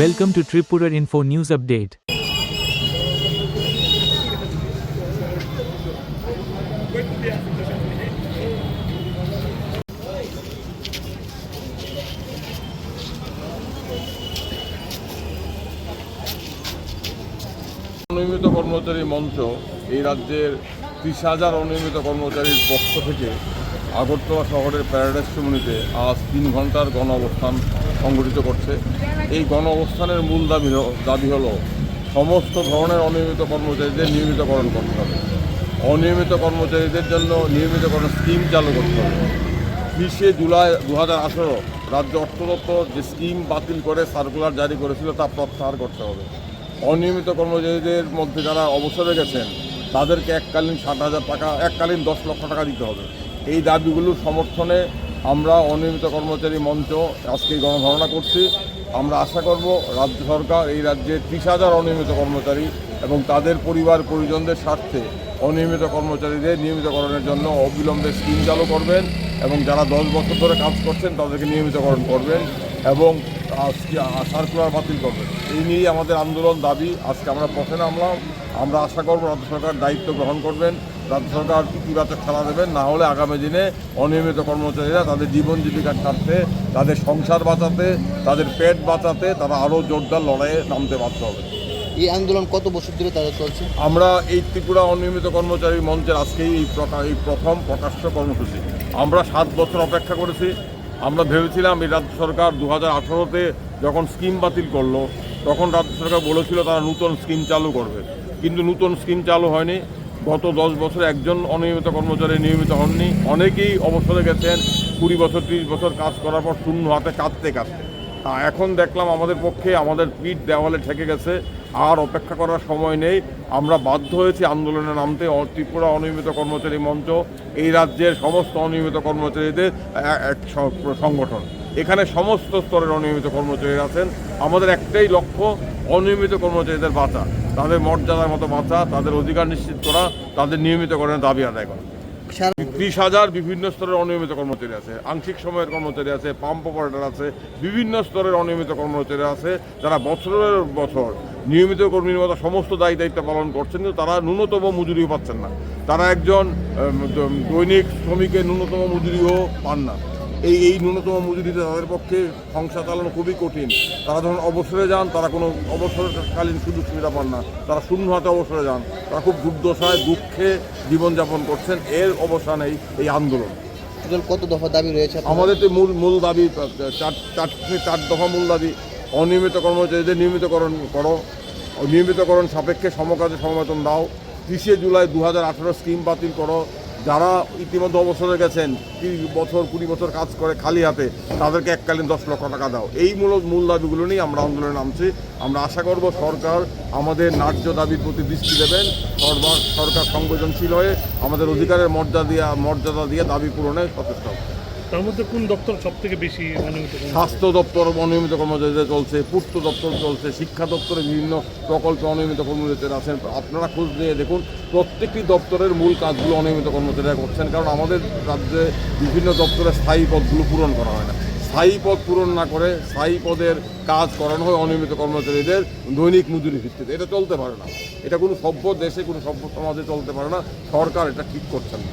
Welcome to Tripura Info News Update. অনিয়মিত কর্মচারী মঞ্চ এই রাজ্যের ত্রিশ হাজার অনিয়মিত কর্মচারীর পক্ষ থেকে আগরতলা শহরের প্যারাডাইস কমিউনিতে আজ তিন ঘণ্টার গণ অবস্থান সংগঠিত করছে। এই গণ অবস্থানের মূল দাবি দাবি হলো সমস্ত ধরনের অনিয়মিত কর্মচারীদের নিয়মিতকরণ করতে হবে। অনিয়মিত কর্মচারীদের জন্য নিয়মিতকরণ স্কিম চালু করতে হবে। বিশে জুলাই দু হাজার আঠেরো রাজ্য অর্থ দপ্তর যে স্কিম বাতিল করে সার্কুলার জারি করেছিল, তা প্রত্যাহার করতে হবে। অনিয়মিত কর্মচারীদের মধ্যে যারা অবসরে গেছেন, তাদেরকে এককালীন ষাট হাজার টাকা, এককালীন দশ লক্ষ টাকা দিতে হবে। এই দাবিগুলোর সমর্থনে আমরা অনিয়মিত কর্মচারী মঞ্চ আজকে গণধারণা করছি। আমরা আশা করব রাজ্য সরকার এই রাজ্যে ত্রিশ হাজার অনিয়মিত কর্মচারী এবং তাদের পরিবার পরিজনদের স্বার্থে অনিয়মিত কর্মচারীদের নিয়মিতকরণের জন্য অবিলম্বে স্কিম চালু করবেন এবং যারা দশ বছর ধরে কাজ করছেন তাদেরকে নিয়মিতকরণ করবেন এবং সার্কুলার বাতিল করবেন। এই নিয়েই আমাদের আন্দোলন দাবি। আজকে আমরা পথে নামলাম। আমরা আশা করব রাজ্য সরকার দায়িত্ব গ্রহণ করবেন। রাজ্য সরকার ইতিবাচক খেলা দেবেন না হলে আগামী দিনে অনিয়মিত কর্মচারীরা তাদের জীবন জীবিকার স্বার্থে তাদের সংসার বাঁচাতে তাদের পেট বাঁচাতে তারা আরও জোরদার লড়াইয়ে নামতে বাধ্য হবে। এই আন্দোলন কত বছর ধরে তারা চলছে? আমরা এই ত্রিপুরা অনিয়মিত কর্মচারী মঞ্চের আজকেই এই প্রকা- এই প্রথম প্রকাশ্য কর্মসূচি। আমরা সাত বছর অপেক্ষা করেছি। আমরা ভেবেছিলাম এই রাজ্য সরকার দু হাজার আঠারোতে যখন স্কিম বাতিল করল তখন রাজ্য সরকার বলেছিল তারা নতুন স্কিম চালু করবে। কিন্তু নতুন স্কিম চালু হয়নি। গত দশ বছরে একজন অনিয়মিত কর্মচারী নিয়মিত হননি। অনেকেই অবসরে গেছেন, কুড়ি বছর, ত্রিশ বছর কাজ করার পর শূন্য হাতে কাঁদতে কাঁদতে তা এখন দেখলাম আমাদের পক্ষে আমাদের পিঠ দেওয়ালে ঠেকে গেছে, আর অপেক্ষা করার সময় নেই। আমরা বাধ্য হয়েছি আন্দোলনে নামতে। ত্রিপুরা অনিয়মিত কর্মচারী মঞ্চ, এই রাজ্যের সমস্ত অনিয়মিত কর্মচারীদের এক সংগঠন। এখানে সমস্ত স্তরের অনিয়মিত কর্মচারী আছেন। আমাদের একটাই লক্ষ্য, অনিয়মিত কর্মচারীদের বাঁচা। তাদের মর্যাদার মতো বাঁচা তাদের অধিকার নিশ্চিত করা তাদের নিয়মিত নিয়মিতকরণের দাবি আদায় করা। ত্রিশ হাজার বিভিন্ন স্তরের অনিয়মিত কর্মচারী আছে। আংশিক সময়ের কর্মচারী আছে পাম্প অপারেটর আছে বিভিন্ন স্তরের অনিয়মিত কর্মচারী আছে যারা বছরের বছর নিয়মিত কর্মীর মতো সমস্ত দায়ী দায়িত্ব পালন করছেন কিন্তু তারা ন্যূনতম মজুরিও পাচ্ছেন না। তারা একজন দৈনিক শ্রমিকের ন্যূনতম মজুরিও পান না। এই এই ন্যূনতম মজুরিতে তাদের পক্ষে সংসার চালানো খুবই কঠিন। তারা যখন অবসরে যান তারা কোনো অবসরকালীন সুযোগ সুবিধা পান না। তারা শূন্য হাতে অবসরে যান। তারা খুব দুর্দশায় দুঃখে জীবনযাপন করছেন। এর অবসান এই এই আন্দোলন। কত দফা দাবি রয়েছে আমাদের তো মূল মূল দাবি চার চার চার দফা মূল দাবি। অনিয়মিত কর্মচারীদের নিয়মিতকরণ করো। নিয়মিতকরণ সাপেক্ষে সমকাজে সমবেতন দাও। তিরিশে জুলাই দু হাজার আঠেরো স্কিম বাতিল করো। যারা ইতিমধ্যে অবসরে গেছেন, তিরিশ বছর, কুড়ি বছর কাজ করে খালি হাতে, তাদেরকে এককালীন দশ লক্ষ টাকা দাও। এই মূল মূল দাবিগুলো নিয়ে আমরা আন্দোলনে নামছি। আমরা আশা করব সরকার আমাদের ন্যায্য দাবির প্রতি দৃষ্টি দেবেন। সরকার সংবেদনশীল হয়ে আমাদের অধিকারের মর্যাদা দিয়ে মর্যাদা দিয়ে দাবি পূরণে সচেষ্ট হবে। তার মধ্যে কোন দপ্তর সব থেকে বেশি অনিয়মিত স্বাস্থ্য দপ্তর অনিয়মিত কর্মচারীদের চলছে পূর্ত দপ্তর চলছে শিক্ষা দপ্তরে বিভিন্ন প্রকল্পে অনিয়মিত কর্মচারীরা আছেন। আপনারা খোঁজ নিয়ে দেখুন প্রত্যেকটি দপ্তরের মূল কাজগুলো অনিয়মিত কর্মচারীরা করছেন কারণ আমাদের রাজ্যে বিভিন্ন দপ্তরে স্থায়ী পদগুলো পূরণ করা হয় না। স্থায়ী পদ পূরণ না করে স্থায়ী পদের কাজ করানো হয় অনিয়মিত কর্মচারীদের দৈনিক মজুরি ভিত্তিতে। এটা চলতে পারে না। এটা কোনো সভ্য দেশে কোনো সভ্য সমাজে চলতে পারে না। সরকার এটা ঠিক করছেন না।